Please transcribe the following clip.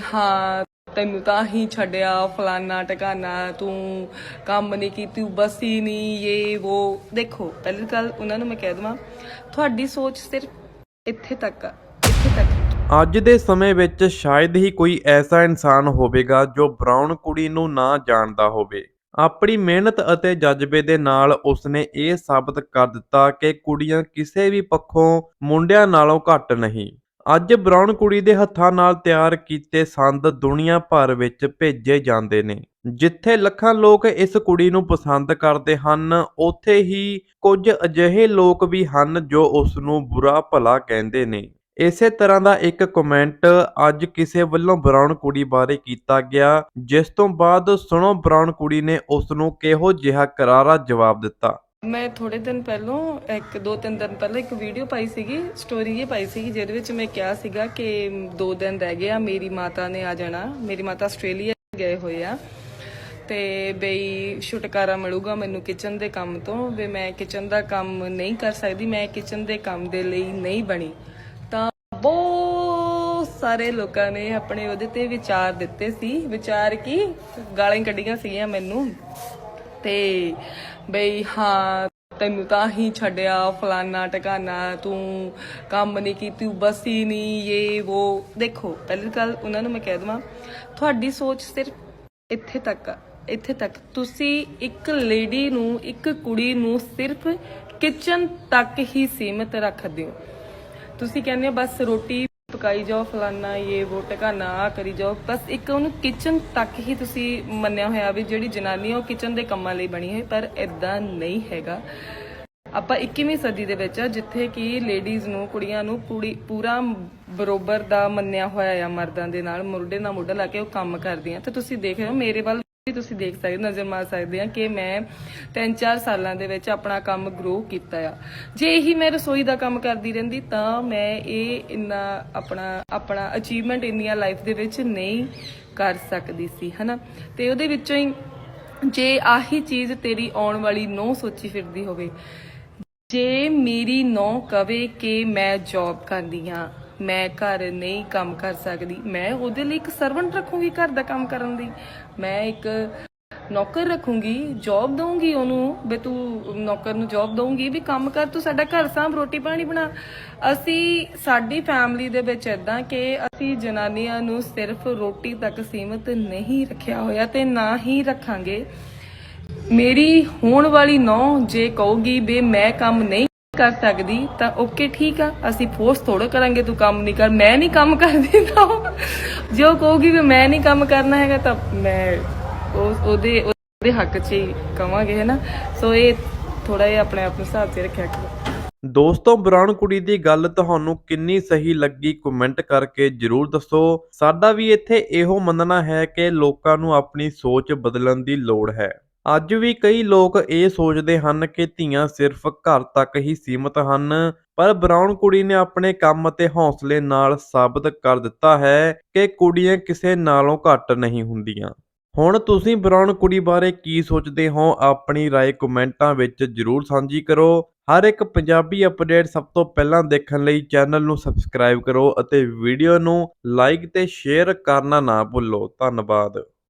ਹਾਂ, ਤੈਨੂੰ ਤਾਂ ਹੀ ਛੱਡਿਆ, ਫਲਾਨਾ ਟਿਕਾਣਾ ਤੂੰ ਕੰਮ ਨਹੀਂ ਕੀਤੀ, ਬਸੀ ਨਹੀਂ ਇਹ ਉਹ ਦੇਖੋ, ਪਹਿਲੀ ਗੱਲ ਉਹਨਾਂ ਨੂੰ ਮੈਂ ਕਹਿ ਦਵਾਂ, ਤੁਹਾਡੀ ਸੋਚ ਸਿਰਫ ਇੱਥੇ ਤੱਕ ਆ, ਇੱਥੇ ਤੱਕ। ਅੱਜ ਦੇ ਸਮੇਂ ਵਿੱਚ ਸ਼ਾਇਦ ਹੀ ਕੋਈ ਐਸਾ ਇਨਸਾਨ ਹੋਵੇਗਾ ਜੋ ਬ੍ਰਾਊਨ ਕੁੜੀ ਨੂੰ ਨਾ ਜਾਣਦਾ ਹੋਵੇ। ਆਪਣੀ ਮਿਹਨਤ ਅਤੇ ਜਜ਼ਬੇ ਦੇ ਨਾਲ ਉਸਨੇ ਇਹ ਸਾਬਤ ਕਰ ਦਿੱਤਾ ਕਿ ਕੁੜੀਆਂ ਕਿਸੇ ਵੀ ਪੱਖੋਂ ਮੁੰਡਿਆਂ ਨਾਲੋਂ ਘੱਟ ਨਹੀਂ। ਅੱਜ ਬ੍ਰਾਊਨ ਕੁੜੀ ਦੇ ਹੱਥਾਂ ਨਾਲ ਤਿਆਰ ਕੀਤੇ ਸੰਦ ਦੁਨੀਆ ਭਰ ਵਿੱਚ ਭੇਜੇ ਜਾਂਦੇ ਨੇ। ਜਿੱਥੇ ਲੱਖਾਂ ਲੋਕ ਇਸ ਕੁੜੀ ਨੂੰ ਪਸੰਦ ਕਰਦੇ ਹਨ, ਉੱਥੇ ਹੀ ਕੁਝ ਅਜਿਹੇ ਲੋਕ ਵੀ ਹਨ ਜੋ ਉਸ ਨੂੰ ਬੁਰਾ ਭਲਾ ਕਹਿੰਦੇ ਨੇ। ਇਸੇ ਤਰ੍ਹਾਂ ਦਾ ਇੱਕ ਕਮੈਂਟ ਅੱਜ ਕਿਸੇ ਵੱਲੋਂ ਬ੍ਰਾਊਨ ਕੁੜੀ ਬਾਰੇ ਕੀਤਾ ਗਿਆ, ਜਿਸ ਤੋਂ ਬਾਅਦ ਸੁਣੋ ਬ੍ਰਾਊਨ ਕੁੜੀ ਨੇ ਉਸ ਨੂੰ ਕਿਹੋ ਜਿਹਾ ਕਰਾਰਾ ਜਵਾਬ ਦਿੱਤਾ। ਮੈਂ ਥੋੜੇ ਦਿਨ ਪਹਿਲਾਂ, ਇੱਕ ਦੋ ਤਿੰਨ ਦਿਨ ਪਹਿਲਾਂ ਇੱਕ ਵੀਡੀਓ ਪਾਈ ਸੀਗੀ ਸਟੋਰੀ ਇਹ ਪਾਈ ਸੀਗੀ, ਜਿਹਦੇ ਵਿੱਚ ਮੈਂ ਕਿਹਾ ਸੀਗਾ ਕਿ ਦੋ ਦਿਨ ਰਹਿ ਗਏ ਆ, ਮੇਰੀ ਮਾਤਾ ਨੇ ਆ ਜਾਣਾ, ਮੇਰੀ ਮਾਤਾ ਆਸਟ੍ਰੇਲੀਆ ਗਏ ਹੋਏ ਆ। ਤੇ ਬਈ ਛੁਟਕਾਰਾ ਮਿਲੂਗਾ ਮੈਨੂੰ ਕਿਚਨ ਦੇ ਕੰਮ ਤੋਂ, ਵੀ ਮੈਂ ਕਿਚਨ ਦਾ ਕੰਮ ਨਹੀਂ ਕਰ ਸਕਦੀ, ਮੈਂ ਕਿਚਨ ਦੇ ਕੰਮ ਦੇ ਲਈ ਨਹੀਂ ਬਣੀ। ਤਾਂ ਬਹੁਤ ਸਾਰੇ ਲੋਕਾਂ ਨੇ ਆਪਣੇ ਉਹਦੇ ਤੇ ਵਿਚਾਰ ਦਿੱਤੇ ਸੀ। ਵਿਚਾਰ ਕੀ? ਗਾਲਾਂ ਹੀ ਕੱਢੀਆਂ ਸੀਗੀਆਂ ਮੈਨੂੰ। ਤੇ ਬਈ ਹਾਂ, ਤੈਨੂੰ ਤਾਂ ਹੀ ਛੱਡਿਆ ਫਲਾਨਾ ਟਿਕਾਣਾ ਤੂੰ ਕੰਮ ਨਹੀਂ ਕੀਤੀ ਬਸੀ ਨਹੀਂ ਇਹ ਉਹ ਦੇਖੋ, ਪਹਿਲੀ ਗੱਲ ਉਹਨਾਂ ਨੂੰ ਮੈਂ ਕਹਿ ਦਵਾਂ, ਤੁਹਾਡੀ ਸੋਚ ਸਿਰਫ ਇੱਥੇ ਤੱਕ ਆ, ਇੱਥੇ ਤੱਕ। ਤੁਸੀਂ ਇੱਕ ਲੇਡੀ ਨੂੰ, ਇੱਕ ਕੁੜੀ ਨੂੰ ਸਿਰਫ ਕਿਚਨ ਤੱਕ ਹੀ ਸੀਮਿਤ ਰੱਖਦੇ ਹੋ। ਤੁਸੀਂ ਕਹਿੰਦੇ ਹੋ ਬਸ ਰੋਟੀ ਪਕਾਈ ਜਾਓ, ਫਲਾਨਾ ਇਹ ਉਹ ਟਿਕਾਣਾ ਆ ਕਰੀ ਜਾਓ। ਬਸ ਇੱਕ ਉਹਨੂੰ ਕਿਚਨ ਤੱਕ ਹੀ ਤੁਸੀਂ ਮੰਨਿਆ ਹੋਇਆ ਵੀ ਜਿਹੜੀ ਜਨਾਨੀ ਉਹ ਕਿਚਨ ਦੇ ਕੰਮਾਂ ਲਈ ਬਣੀ ਹੈ ਪਰ ਇਦਾਂ ਨਹੀਂ ਹੈਗਾ। ਆਪਾਂ 21ਵੀਂ ਸਦੀ ਦੇ ਵਿੱਚ ਆ, ਜਿੱਥੇ ਕਿ ਲੇਡੀਜ਼ ਨੂੰ, ਕੁੜੀਆਂ ਨੂੰ ਪੂਰੀ, ਪੂਰਾ ਬਰੋਬਰ ਦਾ ਮੰਨਿਆ ਹੋਇਆ ਆ ਮਰਦਾਂ ਦੇ ਨਾਲ, ਮੁਰਡੇ ਨਾਲ ਮੁੱਢਾ ਲਾ ਕੇ ਉਹ ਕੰਮ ਕਰਦੀਆਂ। ਤੇ ਤੁਸੀਂ ਦੇਖ ਰਹੇ ਹੋ ਮੇਰੇ ਵੱਲ ਤੁਸੀਂ ਦੇਖ ਸਕਦੇ ਨਜ਼ਰ ਮਾਰ ਸਕਦੇ ਆ ਕਿ ਮੈਂ 3-4 ਸਾਲਾਂ ਦੇ ਵਿੱਚ ਆਪਣਾ ਕੰਮ ਗਰੋ ਕੀਤਾ ਆ। ਜੇ ਇਹੀ ਮੈਂ ਰਸੋਈ ਦਾ ਕੰਮ ਕਰਦੀ ਰਹਿੰਦੀ ਤਾਂ ਮੈਂ ਇਹ ਇੰਨਾ ਆਪਣਾ ਆਪਣਾ ਅਚੀਵਮੈਂਟ ਇੰਨੀਆਂ ਲਾਈਫ ਦੇ ਵਿੱਚ ਨਹੀਂ ਕਰ ਸਕਦੀ ਸੀ, ਹਨਾ? ਤੇ ਉਹਦੇ ਵਿੱਚੋਂ ਹੀ ਜੇ ਆਹੀ ਚੀਜ਼ ਤੇਰੀ ਆਉਣ ਵਾਲੀ ਨੋ ਸੋਚੀ ਫਿਰਦੀ ਹੋਵੇ, ਜੇ ਮੇਰੀ ਨੋ ਕਵੇ ਕਿ ਮੈਂ ਜੌਬ ਕਰਦੀ ਆ ਮੈਂ ਘਰ ਨਹੀਂ ਕੰਮ ਕਰ ਸਕਦੀ। ਮੈਂ ਉਹਦੇ ਲਈ ਇੱਕ ਸਰਵੈਂਟ ਰੱਖੂੰਗੀ ਘਰ ਦਾ ਕੰਮ ਕਰਨ ਦੀ। ਮੈਂ ਇੱਕ ਨੌਕਰ ਰੱਖੂੰਗੀ ਜੌਬ ਦਊਂਗੀ ਉਹਨੂੰ ਵੀ ਤੂੰ ਨੌਕਰ ਨੂੰ ਜੌਬ ਦਊਂਗੀ ਵੀ ਕੰਮ ਕਰ, ਤੂੰ ਸਾਡਾ ਘਰ ਸਾਂਭ, ਰੋਟੀ ਪਾਣੀ ਬਣਾ। ਅਸੀਂ ਸਾਡੀ ਫੈਮਿਲੀ ਦੇ ਵਿੱਚ ਇਦਾਂ ਕਿ ਅਸੀਂ ਜਨਾਨੀਆਂ ਨੂੰ ਸਿਰਫ ਰੋਟੀ ਤੱਕ ਸੀਮਿਤ ਨਹੀਂ ਰੱਖਿਆ ਹੋਇਆ ਤੇ ਨਾ ਹੀ ਰੱਖਾਂਗੇ। ਮੇਰੀ ਹੋਣ ਵਾਲੀ ਨੌ ਜੇ ਕਹੂਗੀ ਵੀ ਮੈਂ ਕੰਮ ਨਹੀਂ ਕਰ ਸਕਦੀ, ਤਾਂ ਓਕੇ ਠੀਕ ਆ, ਅਸੀਂ ਫੋਰਸ ਥੋੜਾ ਕਰਾਂਗੇ, ਤੂੰ ਕੰਮ ਨਹੀਂ ਕਰ, ਮੈਂ ਨਹੀਂ ਕੰਮ ਕਰਦੀ, ਤਾਂ ਜੋ ਕਹੂਗੀ ਵੀ ਮੈਂ ਨਹੀਂ ਕੰਮ ਕਰਨਾ ਹੈਗਾ, ਤਾਂ ਮੈਂ ਉਹਦੇ ਉਹਦੇ ਹੱਕ 'ਚ ਹੀ ਕਵਾਂਗੇ ਹੈ ਨਾ ਸੋ ਇਹ ਥੋੜਾ ਜਿਹਾ ਆਪਣੇ ਆਪ ਨੂੰ ਹਿਸਾਬ 'ਚ ਰੱਖਿਆ ਕਰੋ। ਦੋਸਤੋ ਬ੍ਰਾਊਨ ਕੁੜੀ ਦੀ ਗੱਲ ਤੁਹਾਨੂੰ ਕਿੰਨੀ ਸਹੀ ਲੱਗੀ ਕਮੈਂਟ ਕਰਕੇ ਜਰੂਰ ਦੱਸੋ। ਸਾਡਾ ਵੀ ਇੱਥੇ ਇਹੋ ਮੰਨਣਾ ਹੈ ਕਿ ਲੋਕਾਂ ਨੂੰ ਆਪਣੀ ਸੋਚ ਬਦਲਣ ਦੀ ਲੋੜ ਹੈ। ਅੱਜ ਵੀ ਕਈ ਲੋਕ ਇਹ ਸੋਚਦੇ ਹਨ ਕਿ ਧੀਆਂ ਸਿਰਫ ਘਰ ਤੱਕ ਹੀ ਸੀਮਤ ਹਨ ਪਰ ਬ੍ਰਾਊਨ ਕੁੜੀ ਨੇ ਆਪਣੇ ਕੰਮ ਅਤੇ ਹੌਸਲੇ ਨਾਲ ਸਾਬਤ ਕਰ ਦਿੱਤਾ ਹੈ ਕਿ ਕੁੜੀਆਂ ਕਿਸੇ ਨਾਲੋਂ ਘੱਟ ਨਹੀਂ ਹੁੰਦੀਆਂ ਹੁਣ ਤੁਸੀਂ ਬ੍ਰਾਊਨ ਕੁੜੀ ਬਾਰੇ ਕੀ ਸੋਚਦੇ ਹੋ ਆਪਣੀ رائے ਕਮੈਂਟਾਂ ਵਿੱਚ ਜਰੂਰ ਸਾਂਝੀ ਕਰੋ ਹਰ ਇੱਕ ਪੰਜਾਬੀ ਅਪਡੇਟ ਸਭ ਤੋਂ ਪਹਿਲਾਂ ਦੇਖਣ ਲਈ ਚੈਨਲ ਨੂੰ ਸਬਸਕ੍ਰਾਈਬ ਕਰੋ ਅਤੇ ਵੀਡੀਓ ਨੂੰ ਲਾਈਕ ਤੇ ਸ਼ੇਅਰ ਕਰਨਾ ਨਾ ਭੁੱਲੋ ਧੰਨਵਾਦ